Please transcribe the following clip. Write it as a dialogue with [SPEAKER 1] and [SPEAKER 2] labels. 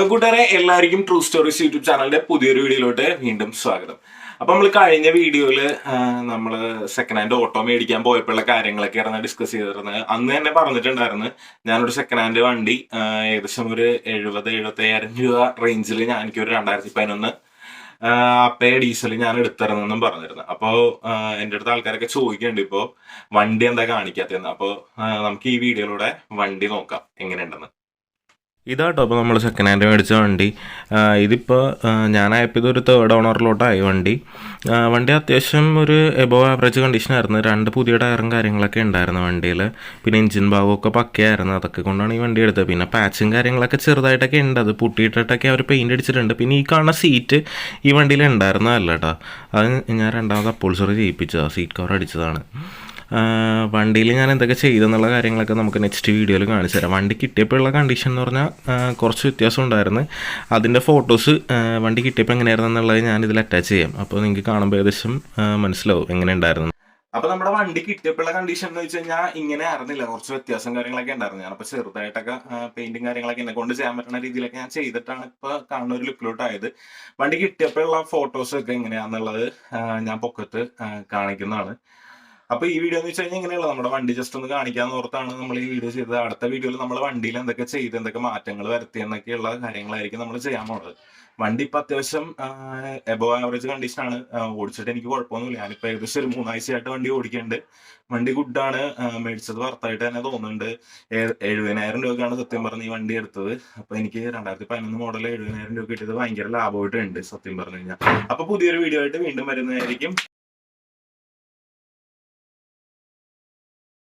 [SPEAKER 1] Hello കൂട്ടുകാരെ എല്ലാവർക്കും true stories YouTube ചാനലിന്റെ പുതിയൊരു വീഡിയോയിലോട്ട് വീണ്ടും സ്വാഗതം. അപ്പൊ നമ്മൾ കഴിഞ്ഞ വീഡിയോയിൽ നമ്മൾ സെക്കൻഡ് ഹാൻഡ് ഓട്ടോ മേടിക്കാൻ പോയപ്പോഴുള്ള കാര്യങ്ങളൊക്കെ ആയിരുന്നു ഡിസ്കസ് ചെയ്തിരുന്നത്. അന്ന് തന്നെ പറഞ്ഞിട്ടുണ്ടായിരുന്നു ഞാനൊരു സെക്കൻഡ് ഹാൻഡ് വണ്ടി ഏകദേശം ഒരു എഴുപത് എഴുപത്തി അയ്യായിരം രൂപ റേഞ്ചിൽ ഞാൻ എനിക്കൊരു രണ്ടായിരത്തി പതിനൊന്ന് അപ്പേ ഡീസൽ ഞാൻ എടുത്തിരുന്നെന്നും പറഞ്ഞിരുന്നു. അപ്പോൾ എന്റെ അടുത്ത് ആൾക്കാരൊക്കെ ചോദിക്കുന്നുണ്ട് ഇപ്പോൾ വണ്ടി എന്താ കാണിക്കാത്തതെന്ന്. അപ്പോൾ നമുക്ക് ഈ വീഡിയോയിലൂടെ വണ്ടി നോക്കാം എങ്ങനെയുണ്ടെന്ന്. ഇതാട്ടോ അപ്പോൾ നമ്മൾ സെക്കൻഡ് ഹാൻഡ് മേടിച്ച വണ്ടി. ഇതിപ്പോൾ ഞാനായപ്പോൾ ഇതൊരു തേർഡ് ഓണറിലോട്ടായി വണ്ടി. വണ്ടി അത്യാവശ്യം ഒരു എബോ ആവറേജ് കണ്ടീഷനായിരുന്നു രണ്ട് പുതിയ ടയറും കാര്യങ്ങളൊക്കെ ഉണ്ടായിരുന്നു വണ്ടിയിൽ പിന്നെ എഞ്ചിൻ ഭാഗമൊക്കെ പക്കയായിരുന്നു. അതൊക്കെ കൊണ്ടാണ് ഈ വണ്ടി എടുത്തത്. പിന്നെ പാച്ചും കാര്യങ്ങളൊക്കെ ചെറുതായിട്ടൊക്കെ ഉണ്ട്. അത് പൊട്ടിയിട്ടിട്ടൊക്കെ അവർ പെയിന്റ് അടിച്ചിട്ടുണ്ട്. പിന്നെ ഈ കാണുന്ന സീറ്റ് ഈ വണ്ടിയിൽ ഉണ്ടായിരുന്നതല്ല കേട്ടോ അത് ഞാൻ രണ്ടാമത് അപ്പോൾസറി ചെയ്യിപ്പിച്ചതാണ് സീറ്റ് കവർ അടിച്ചതാണ്. വണ്ടിയിൽ ഞാൻ എന്തൊക്കെ ചെയ്തെന്നുള്ള കാര്യങ്ങളൊക്കെ നമുക്ക് നെക്സ്റ്റ് വീഡിയോയിൽ കാണിച്ചു തരാം. വണ്ടി കിട്ടിയപ്പോഴുള്ള കണ്ടീഷൻ എന്ന് പറഞ്ഞാൽ കുറച്ച് വ്യത്യാസം ഉണ്ടായിരുന്നു. അതിന്റെ ഫോട്ടോസ് വണ്ടി കിട്ടിയപ്പോൾ എങ്ങനെയായിരുന്നു എന്നുള്ളത് ഞാൻ ഇതിൽ അറ്റാച്ച് ചെയ്യാം. അപ്പോൾ നിങ്ങൾക്ക് കാണുമ്പോൾ ഏകദേശം മനസ്സിലാവും എങ്ങനെ ഉണ്ടായിരുന്നു. അപ്പൊ നമ്മുടെ വണ്ടി കിട്ടിയപ്പോഴുള്ള കണ്ടീഷൻ എന്ന് വെച്ച് കഴിഞ്ഞാൽ ഇങ്ങനെ ആയിരുന്നില്ല. കുറച്ച് വ്യത്യാസം കാര്യങ്ങളൊക്കെ ഉണ്ടായിരുന്നു. ഞാനപ്പോ ചെറുതായിട്ടൊക്കെ പെയിന്റും കാര്യങ്ങളൊക്കെ എന്നെ കൊണ്ട് ചെയ്യാൻ പറ്റുന്ന രീതിയിലൊക്കെ ഞാൻ ചെയ്തിട്ടാണ് ഇപ്പൊ കാണുന്ന ഒരു ലുക്കിലോട്ടായത് വണ്ടി കിട്ടിയപ്പോഴുള്ള ഫോട്ടോസ് ഒക്കെ എങ്ങനെയാന്നുള്ളത് ഞാൻ പൊക്കത്ത് കാണിക്കുന്നതാണ്. അപ്പൊ ഈ വീഡിയോ എന്ന് വെച്ച് കഴിഞ്ഞാൽ ഇങ്ങനെയുള്ള നമ്മുടെ വണ്ടി ജസ്റ്റ് ഒന്ന് കാണിക്കാന്ന് ഓർത്താണ് നമ്മൾ ഈ വീഡിയോ ചെയ്തത്. അടുത്ത വീഡിയോയിൽ നമ്മൾ വണ്ടിയിൽ എന്തൊക്കെ ചെയ്ത് എന്തൊക്കെ മാറ്റങ്ങൾ വരുത്തി എന്നൊക്കെയുള്ള കാര്യങ്ങളായിരിക്കും നമ്മൾ ചെയ്യാൻ പോണത്. വണ്ടി ഇപ്പൊ അത്യാവശ്യം എബോ ആവറേജ് കണ്ടീഷൻ ആണ്. ഓടിച്ചിട്ട് എനിക്ക് കുഴപ്പമൊന്നുമില്ല. ഞാനിപ്പോ ഏകദേശം ഒരു മൂന്നാഴ്ചയായിട്ട് വണ്ടി ഓടിക്കുന്നുണ്ട് വണ്ടി ഗുഡാണ് മേടിച്ചത് വർത്തായിട്ട് തന്നെ തോന്നുന്നുണ്ട്. എഴുപതിനായിരം രൂപക്കാണ് സത്യം പറഞ്ഞ് ഈ വണ്ടി എടുത്തത്. അപ്പൊ എനിക്ക് രണ്ടായിരത്തി പതിനൊന്ന് മോഡൽ എഴുപതിനായിരം രൂപ കിട്ടിയത് ഭയങ്കര ലാഭമായിട്ടുണ്ട് സത്യം പറഞ്ഞു കഴിഞ്ഞാൽ അപ്പൊ പുതിയൊരു വീഡിയോ ആയിട്ട് വീണ്ടും വരുന്നതായിരിക്കും.